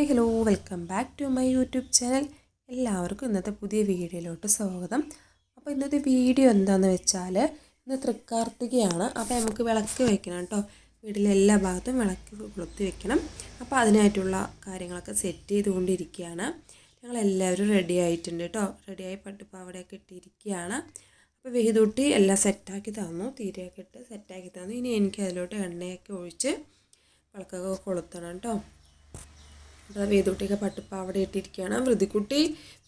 Hi hello welcome back to my YouTube channel. എല്ലാവർക്കും ഇന്നത്തെ പുതിയ വീഡിയോയിലോട്ട് സ്വാഗതം. അപ്പോൾ ഇന്നത്തെ വീഡിയോ എന്താണെന്ന് വെച്ചാൽ ഇന്ന് തൃക്കാർത്തികയാണ്. അപ്പോൾ നമുക്ക് വിളക്ക് വെക്കണം കേട്ടോ. വീട്ടിലെ എല്ലാ ഭാഗത്തും വിളക്ക് കൊളുത്തി വെക്കണം. അപ്പോൾ അതിനായിട്ടുള്ള കാര്യങ്ങളൊക്കെ സെറ്റ് ചെയ്തുകൊണ്ടിരിക്കുകയാണ്. ഞങ്ങളെല്ലാവരും റെഡി ആയിട്ടുണ്ട് കേട്ടോ. റെഡിയായി അവിടെയൊക്കെ ഇട്ടിരിക്കുകയാണ്. അപ്പോൾ വെഹിതൂട്ടി എല്ലാം സെറ്റാക്കി തന്നു. തീരെയൊക്കെ ഇട്ട് സെറ്റാക്കി തന്നു. ഇനി എനിക്ക് അതിലോട്ട് എണ്ണയൊക്കെ ഒഴിച്ച് വിളക്കൊക്കെ കൊളുത്തണം കേട്ടോ. ഇവിടെ വേദൂട്ടിയൊക്കെ പട്ടുപ്പാവട ഇട്ടിരിക്കുകയാണ്. വൃതിക്കുട്ടി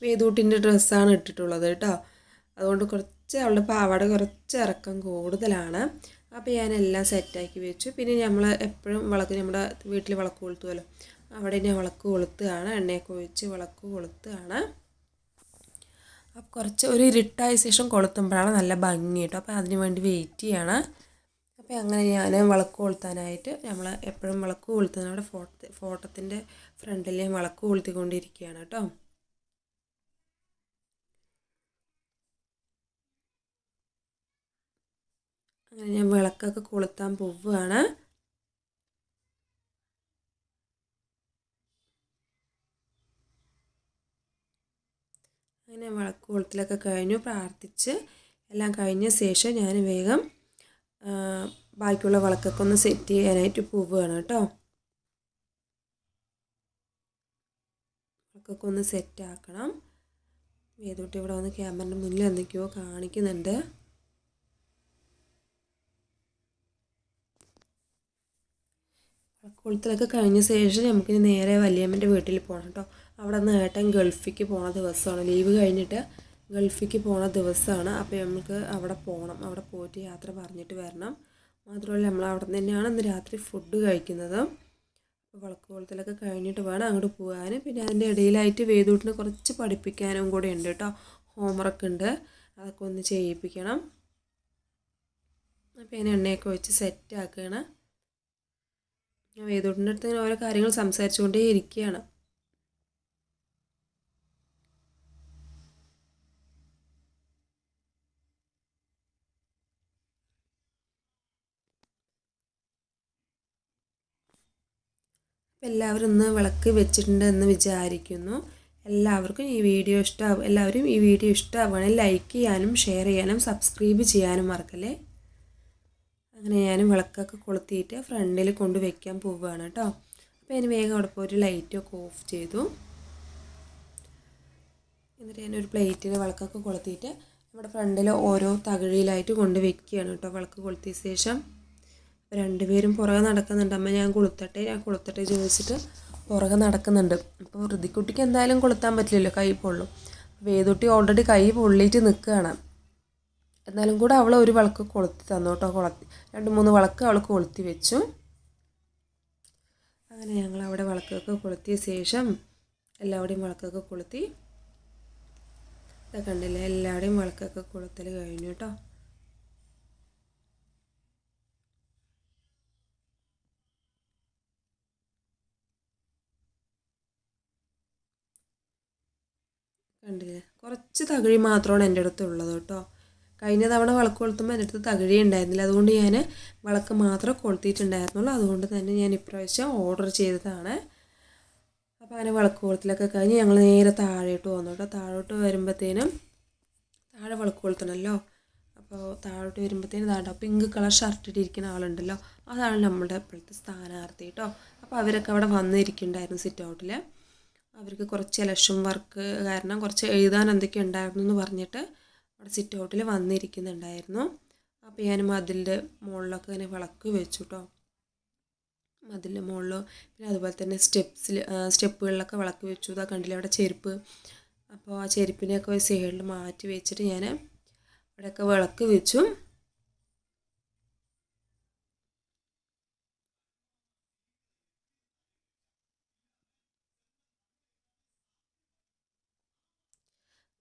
വേദൂട്ടിന്റെ ഡ്രസ്സാണ് ഇട്ടിട്ടുള്ളത് കേട്ടോ. അതുകൊണ്ട് കുറച്ച് അവളുടെ പാവാട കുറച്ച് ഇറക്കം കൂടുതലാണ്. അപ്പോൾ ഞാനെല്ലാം സെറ്റാക്കി വെച്ചു. പിന്നെ നമ്മൾ എപ്പോഴും വിളക്ക് നമ്മുടെ വീട്ടിൽ വിളക്ക് കൊളുത്തുമല്ലോ അവിടെ ഞാൻ വിളക്ക് കൊളുത്തുകയാണ്. എണ്ണയൊക്കെ ഒഴിച്ച് വിളക്ക് കൊളുത്തുകയാണ്. അപ്പോൾ കുറച്ച് ഒരു ഇരുട്ടായ ശേഷം കൊളുത്തുമ്പോഴാണ് നല്ല ഭംഗി കേട്ടോ. അപ്പോൾ അതിന് വേണ്ടി വെയിറ്റ് ചെയ്യണം. അപ്പോൾ അങ്ങനെ ഞാൻ വിളക്ക് കൊളുത്താനായിട്ട് നമ്മൾ എപ്പോഴും വിളക്ക് കൊളുത്തുന്ന അവിടെ ഫോട്ടോ ഫോട്ടത്തിന്റെ ഫ്രണ്ടിൽ വിളക്ക് കൊളുത്തിക്കൊണ്ടിരിക്കുകയാണ് കേട്ടോ. അങ്ങനെ ഞാൻ വിളക്കൊക്കെ കൊളുത്താൻ പോവുകയാണ്. അങ്ങനെ വിളക്ക് കൊളുത്തിലൊക്കെ കഴിഞ്ഞു പ്രാർത്ഥിച്ച് എല്ലാം കഴിഞ്ഞ ശേഷം ഞാൻ വേഗം ബാക്കിയുള്ള വിളക്കൊക്കെ ഒന്ന് സെറ്റ് ചെയ്യാനായിട്ട് പോവുകയാണ് കേട്ടോ. വിളക്കൊക്കെ ഒന്ന് സെറ്റ് ആക്കണം വേദോട്ട് ഇവിടെ വന്ന് ക്യാമറന്റെ മുന്നിൽ എന്തൊക്കെയോ കാണിക്കുന്നുണ്ട്. കുളത്തിലൊക്കെ കഴിഞ്ഞ ശേഷം നമുക്കിനി നേരെ വലിയമ്മന്റെ വീട്ടിൽ പോകണം കേട്ടോ. അവിടെ നിന്ന് ഏട്ടൻ ഗൾഫിക്ക് പോണ ദിവസമാണ്. ലീവ് കഴിഞ്ഞിട്ട് ഗൾഫിക്ക് പോണ ദിവസമാണ്. അപ്പോൾ നമുക്ക് അവിടെ പോകണം അവിടെ പോയിട്ട് യാത്ര പറഞ്ഞിട്ട് വരണം. മാത്രമല്ല നമ്മൾ അവിടെ തന്നെയാണ് ഇന്ന് രാത്രി ഫുഡ് കഴിക്കുന്നത്. വിളക്ക് കൊളുത്തലൊക്കെ കഴിഞ്ഞിട്ട് വേണം അങ്ങോട്ട് പോകാൻ. പിന്നെ അതിന്റെ ഇടയിലായിട്ട് വേദൂട്ടിനെ കുറച്ച് പഠിപ്പിക്കാനും കൂടെ ഉണ്ട് കേട്ടോ. ഹോംവർക്ക് ഉണ്ട്. അതൊക്കെ ഒന്ന് ചെയ്യിപ്പിക്കണം. അപ്പോൾ ഞാൻ എണ്ണയൊക്കെ വെച്ച് സെറ്റ് ആക്കുകയാണ്. ഞാൻ വേദൂട്ടിന്റെ അടുത്ത് ഓരോ കാര്യങ്ങൾ സംസാരിച്ചുകൊണ്ടേ ഇരിക്കുകയാണ്. എല്ലാവരും ഒന്ന് വിളക്ക് വെച്ചിട്ടുണ്ട് എന്ന് വിചാരിക്കുന്നു. എല്ലാവർക്കും ഈ വീഡിയോ ഇഷ്ടമാവും എല്ലാവരും ഈ വീഡിയോ ഇഷ്ടമാവുകയാണെങ്കിൽ ലൈക്ക് ചെയ്യാനും ഷെയർ ചെയ്യാനും സബ്സ്ക്രൈബ് ചെയ്യാനും മറക്കല്ലേ? അങ്ങനെ ഞാൻ വിളക്കൊക്കെ കൊളുത്തിയിട്ട് ഫ്രണ്ടിൽ കൊണ്ട് വയ്ക്കാൻ പോവുകയാണ് കേട്ടോ. അപ്പോൾ അതിന് വേഗം അവിടെ പോയി ലൈറ്റൊക്കെ ഓഫ് ചെയ്തു. എന്നിട്ട് ഞാനൊരു പ്ലേറ്റിൽ വിളക്കൊക്കെ കൊളുത്തിയിട്ട് നമ്മുടെ ഫ്രണ്ടിൽ ഓരോ തകഴിയിലായിട്ട് കൊണ്ട് വെക്കുകയാണ് കേട്ടോ വിളക്ക് കൊളുത്തിയ ശേഷം. രണ്ടുപേരും പുറകെ നടക്കുന്നുണ്ട്. അമ്മ ഞാൻ കൊളുത്തട്ടെ ഞാൻ കൊളുത്തട്ടെ ചോദിച്ചിട്ട് പുറകെ നടക്കുന്നുണ്ട്. അപ്പോൾ ഋതിക്കുട്ടിക്ക് എന്തായാലും കൊളുത്താൻ പറ്റില്ലല്ലോ കൈ പൊള്ളും. വേദുട്ടി ഓൾറെഡി കൈ പൊള്ളിയിട്ട് നിൽക്കുകയാണ് എന്നാലും കൂടെ അവൾ ഒരു വിളക്ക് കൊളുത്തി തന്നു കേട്ടോ കൊളത്തി രണ്ട് മൂന്ന് വിളക്ക് അവൾ കൊളുത്തി വെച്ചു. അങ്ങനെ ഞങ്ങൾ അവിടെ വിളക്കൊക്കെ കൊളുത്തിയ ശേഷം എല്ലാവരുടെയും വിളക്കൊക്കെ കൊളുത്തി. കണ്ടില്ല എല്ലാവരുടെയും വിളക്കൊക്കെ കൊളുത്തൽ കഴിഞ്ഞു കേട്ടോ. കണ്ടില്ലേ കുറച്ച് തകഴി മാത്രമാണ് എന്റെ അടുത്ത് ഉള്ളത് കേട്ടോ. കഴിഞ്ഞ തവണ വിളക്ക് കൊളുത്തുമ്പോൾ എന്റെ അടുത്ത് തകഴി ഉണ്ടായിരുന്നില്ല. അതുകൊണ്ട് ഞാൻ വിളക്ക് മാത്രം കൊളുത്തിയിട്ടുണ്ടായിരുന്നുള്ളൂ. അതുകൊണ്ട് തന്നെ ഞാൻ ഇപ്രാവശ്യം ഓർഡർ ചെയ്തതാണ്. അപ്പോൾ അങ്ങനെ വിളക്ക് കൊളുത്തിലൊക്കെ കഴിഞ്ഞ് ഞങ്ങൾ നേരെ താഴോട്ട് വന്നു കേട്ടോ. താഴോട്ട് വരുമ്പോഴത്തേനും താഴെ വിളക്ക് കൊളുത്തണമല്ലോ. അപ്പോൾ താഴോട്ട് വരുമ്പോഴത്തേനും താഴെ പിങ്ക് കളർ ഷർട്ട് ഇട്ടിരിക്കുന്ന ആളുണ്ടല്ലോ. അതാണ് നമ്മുടെ ഇപ്പോഴത്തെ സ്ഥാനാർത്ഥി കേട്ടോ. അപ്പോൾ അവരൊക്കെ അവിടെ വന്നിരിക്കുന്നുണ്ടായിരുന്നു സിറ്റ് ഔട്ടിൽ അവർക്ക് കുറച്ച് ഇലക്ഷൻ വർക്ക് കാരണം കുറച്ച് എഴുതാൻ എന്തൊക്കെ ഉണ്ടായിരുന്നു എന്ന് പറഞ്ഞിട്ട് അവിടെ സിറ്റ് ഔട്ടിൽ വന്നിരിക്കുന്നുണ്ടായിരുന്നു. അപ്പോൾ ഞാൻ മതിലിന്റെ മുകളിലൊക്കെ ഇങ്ങനെ വിളക്ക് വെച്ചു കേട്ടോ മതിലിന്റെ മുകളിൽ പിന്നെ അതുപോലെ തന്നെ സ്റ്റെപ്സിൽ സ്റ്റെപ്പുകളിലൊക്കെ വിളക്ക് വെച്ചു. ഇതാ കണ്ടില്ല അവിടെ ചെരുപ്പ്. അപ്പോൾ ആ ചെരുപ്പിനെയൊക്കെ സൈഡിൽ മാറ്റി വെച്ചിട്ട് ഞാൻ അവിടെയൊക്കെ വിളക്ക് വെച്ചു.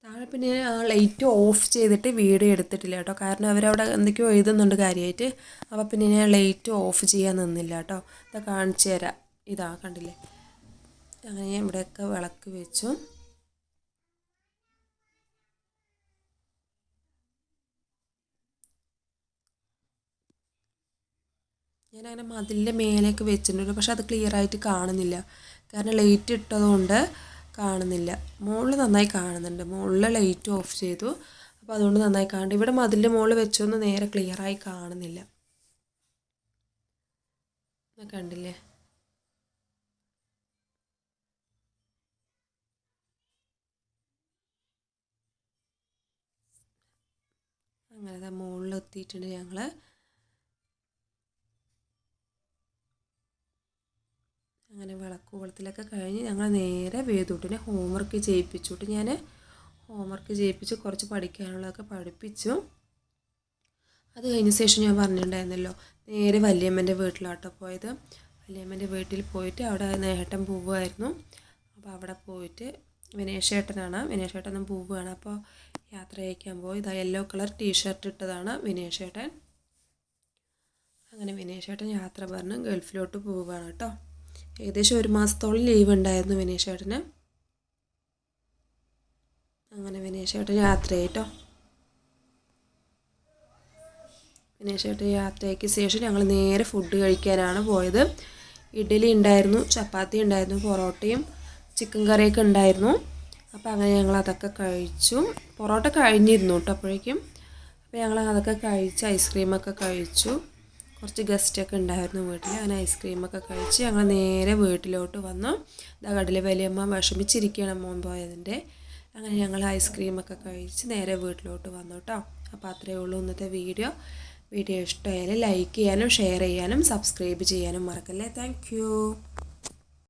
താഴെ പിന്നെ ആ ലൈറ്റ് ഓഫ് ചെയ്തിട്ട് വീട് എടുത്തിട്ടില്ല കേട്ടോ. കാരണം അവരവിടെ എന്തൊക്കെയോ എഴുതുന്നുണ്ട് കാര്യമായിട്ട് അപ്പോൾ പിന്നെ ഞാൻ ലൈറ്റ് ഓഫ് ചെയ്യാൻ നിന്നില്ല കേട്ടോ. ഇതാ കാണിച്ചു തരാം. ഇതാ കണ്ടില്ലേ? അങ്ങനെ ഞാൻ ഇവിടെയൊക്കെ വിളക്ക് വെച്ചു. ഞാനങ്ങനെ മതിലിന്റെ മേലേക്ക് വെച്ചിട്ടുണ്ട് പക്ഷെ അത് ക്ലിയർ ആയിട്ട് കാണുന്നില്ല. കാരണം ലൈറ്റ് ഇട്ടതുകൊണ്ട് കാണുന്നില്ല. മുകളിൽ നന്നായി കാണുന്നുണ്ട്. മുകളിൽ ലൈറ്റ് ഓഫ് ചെയ്തു. അപ്പോൾ അതുകൊണ്ട് നന്നായി കാണുന്നുണ്ട്. ഇവിടെ മതിലിന്റെ മുകളിൽ വെച്ചൊന്നും നേരെ ക്ലിയറായി കാണുന്നില്ല. കണ്ടില്ലേ? അങ്ങനെ മുകളിൽ എത്തിയിട്ടുണ്ട് ഞങ്ങൾ അങ്ങനെ വിളക്ക് കൊളുത്തിലൊക്കെ കഴിഞ്ഞ് ഞങ്ങൾ നേരെ വേദൂട്ടിനെ ഹോംവർക്ക് ചെയ്യിപ്പിച്ചുട്ട് ഞാൻ ഹോംവർക്ക് ചെയ്യിപ്പിച്ച് കുറച്ച് പഠിക്കാനുള്ളതൊക്കെ പഠിപ്പിച്ചു. അത് കഴിഞ്ഞ ശേഷം ഞാൻ പറഞ്ഞിട്ടുണ്ടായിരുന്നല്ലോ നേരെ വല്യമ്മന്റെ വീട്ടിലാട്ടോ പോയത്. വല്യമ്മന്റെ വീട്ടിൽ പോയിട്ട് അവിടെ നേട്ടൻ പോവുമായിരുന്നു. അപ്പോൾ അവിടെ പോയിട്ട് വിനേഷേട്ടനാണ്. വിനേഷേട്ടനും പോവുകയാണ് അപ്പോൾ യാത്ര അയക്കാൻ പോയി. ഇതാ യെല്ലോ കളർ ടീഷർട്ട് ഇട്ടതാണ് വിനേഷേട്ടൻ. അങ്ങനെ വിനേഷേട്ടൻ യാത്ര പറഞ്ഞ് ഗൾഫിലോട്ട് പോവുകയാണ് കേട്ടോ. ഏകദേശം ഒരു മാസത്തോളം ലീവ് ഉണ്ടായിരുന്നു വിനേഷേട്ടന്. അങ്ങനെ വിനേഷേട്ടൻ യാത്രയായിട്ടോ. വിനേഷേട്ടൻ യാത്രയ്ക്ക് ശേഷം ഞങ്ങൾ നേരെ ഫുഡ് കഴിക്കാനാണ് പോയത്. ഇഡ്ഡലി ഉണ്ടായിരുന്നു ചപ്പാത്തി ഉണ്ടായിരുന്നു പൊറോട്ടയും ചിക്കൻ കറിയൊക്കെ ഉണ്ടായിരുന്നു. അപ്പോൾ അങ്ങനെ ഞങ്ങൾ അതൊക്കെ കഴിച്ചു. പൊറോട്ട കഴിഞ്ഞിരുന്നു കേട്ടോ അപ്പോഴേക്കും. അപ്പോൾ ഞങ്ങൾ അതൊക്കെ കഴിച്ച് ഐസ്ക്രീമൊക്കെ കഴിച്ചു. കുറച്ച് ഗസ്റ്റൊക്കെ ഉണ്ടായിരുന്നു വീട്ടിൽ അങ്ങനെ ഐസ്ക്രീമൊക്കെ കഴിച്ച് ഞങ്ങൾ നേരെ വീട്ടിലോട്ട് വന്നു. കടൽ വലിയമ്മ വിഷമിച്ചിരിക്കുകയാണ് മോൻ പോയതിന്റെ. അങ്ങനെ ഞങ്ങൾ ഐസ്ക്രീമൊക്കെ കഴിച്ച് നേരെ വീട്ടിലോട്ട് വന്നു കേട്ടോ അപ്പോൾ അത്രയേ ഉള്ളൂ ഇന്നത്തെ വീഡിയോ. വീഡിയോ ഇഷ്ടമായാലും ലൈക്ക് ചെയ്യാനും ഷെയർ ചെയ്യാനും സബ്സ്ക്രൈബ് ചെയ്യാനും മറക്കല്ലേ. താങ്ക്